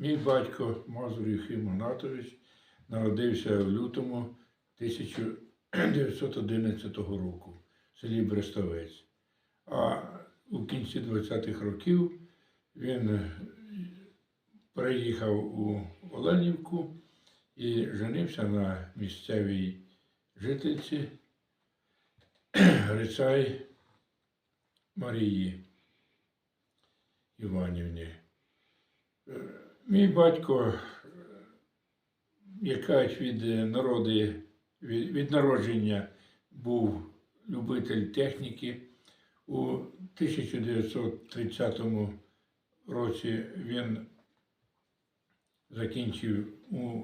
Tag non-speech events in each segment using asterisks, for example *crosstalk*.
Мій батько Мазур Юхим Анатович народився в лютому 1911 року в селі Брестовець. А у кінці 20-х років він переїхав у Оленівку і женився на місцевій жительці Грицай Марії Іванівні. Мій батько, якась від народи, від, від народження був любитель техніки. У 1930 році він закінчив у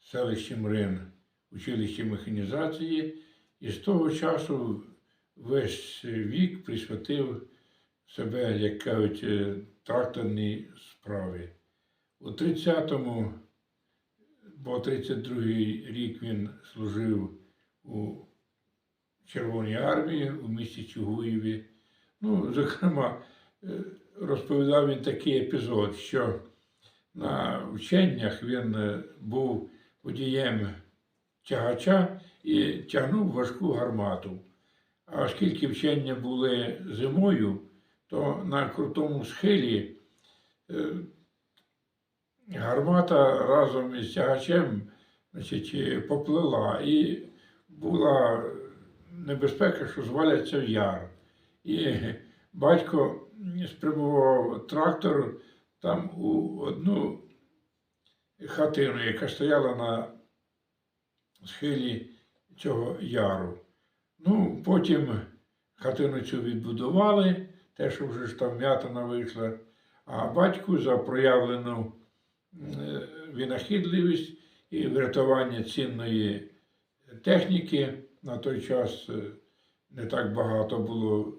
селищі Мрин училище механізації і з того часу весь вік присвятив себе, як кажуть, тракторній справі. У 30-му по 32-й рік він служив у Червоній армії у місті Чугуєві. Ну, зокрема, е, розповідав він такий епізод, що на вченнях він е, був водієм тягача і тягнув важку гармату. А оскільки вчення були зимою, то на крутому схилі е, гармата разом із тягачем значить, поплила і була небезпека, що зваляться в яр. І батько спрямував трактор там у одну хатину, яка стояла на схилі цього яру. Ну, потім хатину цю відбудували, те, що вже ж там м'ятина вийшла, а батьку за проявлену винахідливість і врятування цінної техніки на той час е, не так багато було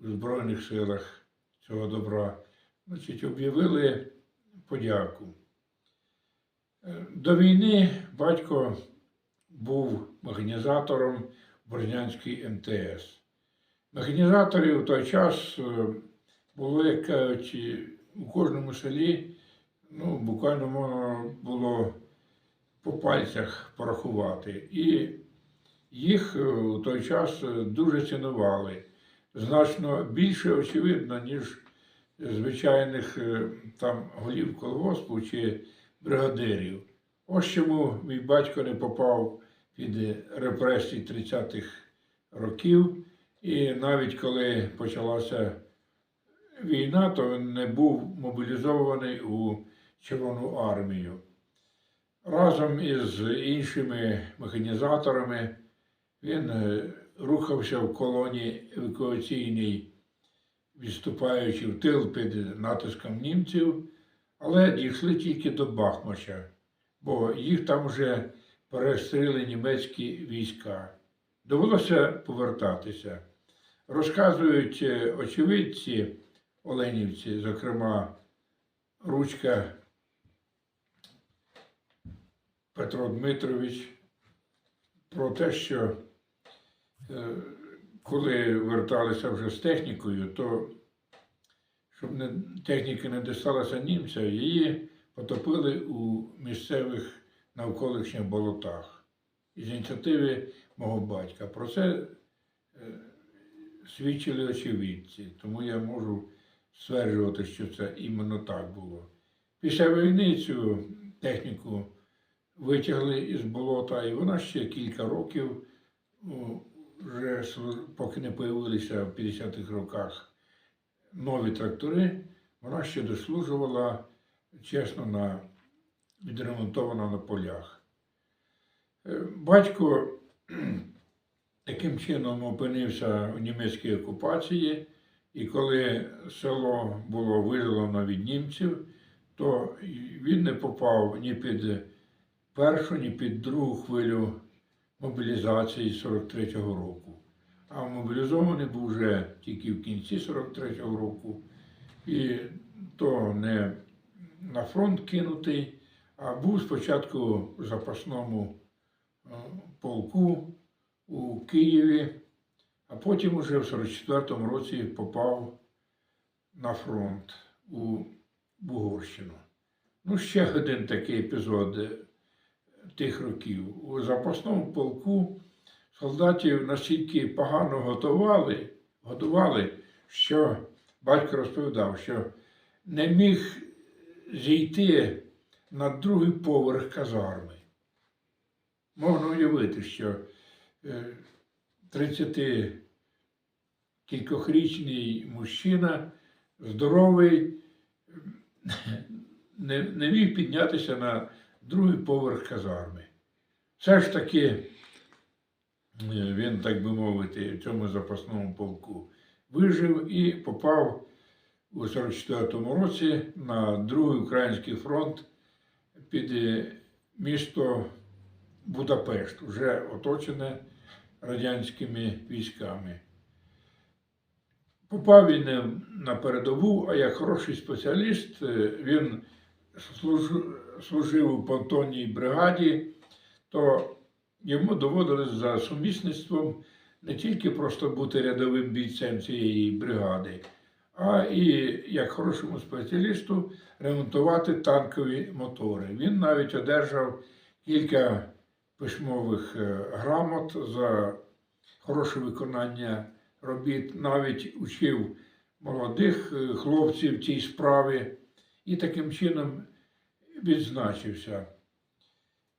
в Збройних силах цього добра. Значить, об'явили подяку. Е, До війни батько був механізатором Борзнянської МТС. Механізаторів в той час е, було, як кажуть, у кожному селі, ну, буквально можна було по пальцях порахувати. І їх е, у той час е, дуже цінували. Значно більше, очевидно, ніж звичайних е, там голів колгоспу чи бригадирів. Ось чому мій батько не попав під репресії 30-х років. І навіть коли почалася війна, то він не був мобілізований у Червону армію. Разом із іншими механізаторами він е, рухався в колоні евакуаційній, відступаючи в тил під натиском німців, але дійшли тільки до Бахмача, бо їх там вже перестріли німецькі війська. Довелося повертатися. Розказують е, очевидці Оленівці, зокрема, ручка Петро Дмитрович, про те, що е, коли верталися вже з технікою, то щоб не, техніка не дісталася німця, її потопили у місцевих навколишніх болотах із ініціативи мого батька. Про це е, свідчили очевидці, тому я можу стверджувати, що це іменно так було. Після війни цю техніку витягли із болота, і вона ще кілька років, ну, вже поки не появилися в 50-х роках нові трактори, вона ще дослужувала чесно на відремонтована на полях. Е, Батько *clears throat* таким чином опинився у німецькій окупації, і коли село було визволено від німців, то він не попав ні під першу, ні під другу хвилю мобілізації 43-го року. А мобілізований був вже тільки в кінці 43-го року, і то не на фронт кинутий, а був спочатку в запасному е, полку у Києві, а потім уже в 44-му році попав на фронт у Угорщину. Ну, ще один такий епізод тих років. У запасному полку солдатів настільки погано готували, готували, що батько розповідав, що не міг зійти на другий поверх казарми. Можна уявити, що е, 30 кількохрічний мужчина, здоровий, не, не міг піднятися на другий поверх казарми. Все ж таки, е, він, так би мовити, в цьому запасному полку вижив і попав у 44-му році на другий український фронт під е, місто Будапешт, вже оточене радянськими військами. Попав він е, на передову, а як хороший спеціаліст, він служив, служив у понтонній бригаді, то йому доводилось за сумісництвом не тільки просто бути рядовим бійцем цієї бригади, а і як хорошому спеціалісту ремонтувати танкові мотори. Він навіть одержав кілька письмових е, грамот за хороше виконання робіт, навіть учив молодих е, хлопців цій справі і таким чином відзначився.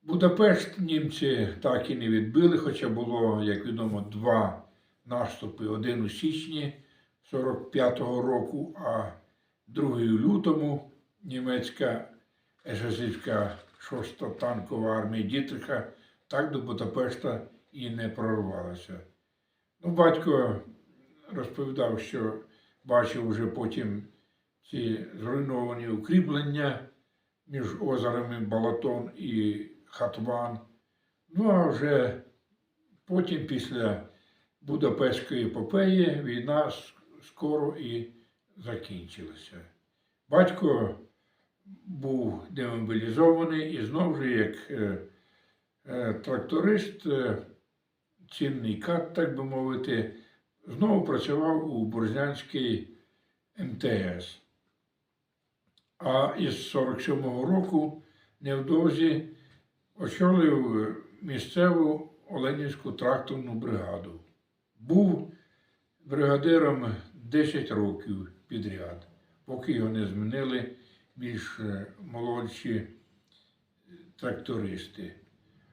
Будапешт німці так і не відбили, хоча було, як відомо, два наступи: один у січні 45-го року, а другий у лютому німецька есесівська 6-та танкова армія Дітриха так до Будапешта і не прорвалася. Ну, батько розповідав, що бачив уже потім ці зруйновані укріплення між озерами Балатон і Хатван. Ну а вже потім, після Будапештської епопеї, війна скоро і закінчилася. Батько був демобілізований і знову ж як е, е, тракторист, е, цінний кат, так би мовити, знову працював у Борзнянській МТС. А із 47-го року невдовзі очолив місцеву Оленівську тракторну бригаду. Був бригадиром 10 років підряд, поки його не змінили більш е, молодші трактористи.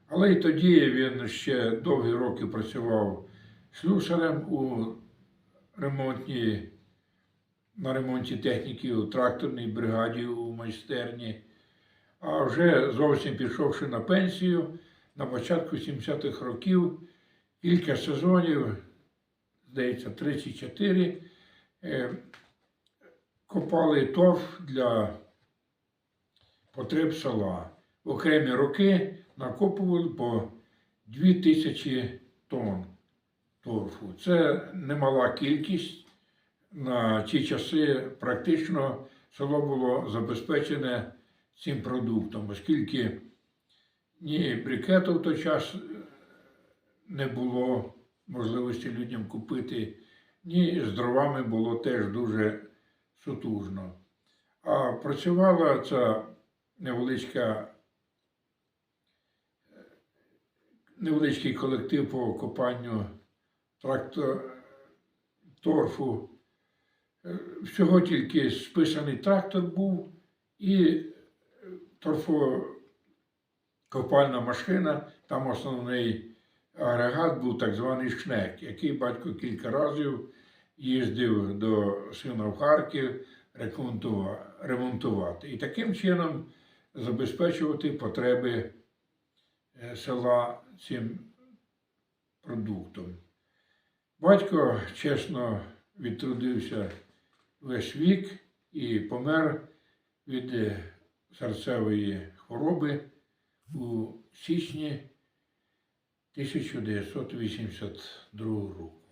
Але й тоді він ще довгі роки працював слюсарем у ремонтній, на ремонті техніки у тракторній бригаді у майстерні. А вже зовсім пішовши на пенсію, на початку 70-х років кілька сезонів, здається, 34, е, копали торф для потреб села. В окремі роки накопували по 2000 тонн торфу. Це немала кількість. На ті часи практично село було забезпечене цим продуктом, оскільки ні брикету в той час не було можливості людям купити, ні з дровами було теж дуже сутужно. А працювала ця невеличка, невеличкий колектив по копанню трактор, торфу. Е, Всього тільки списаний трактор був і торфокопальна машина, там основний агрегат був так званий шнек, який батько кілька разів їздив до сина в Харків ремонтувати. І таким чином забезпечувати потреби е, села цим продуктом. Батько чесно відтрудився весь вік і помер від е, серцевої хвороби у січні 1982 року.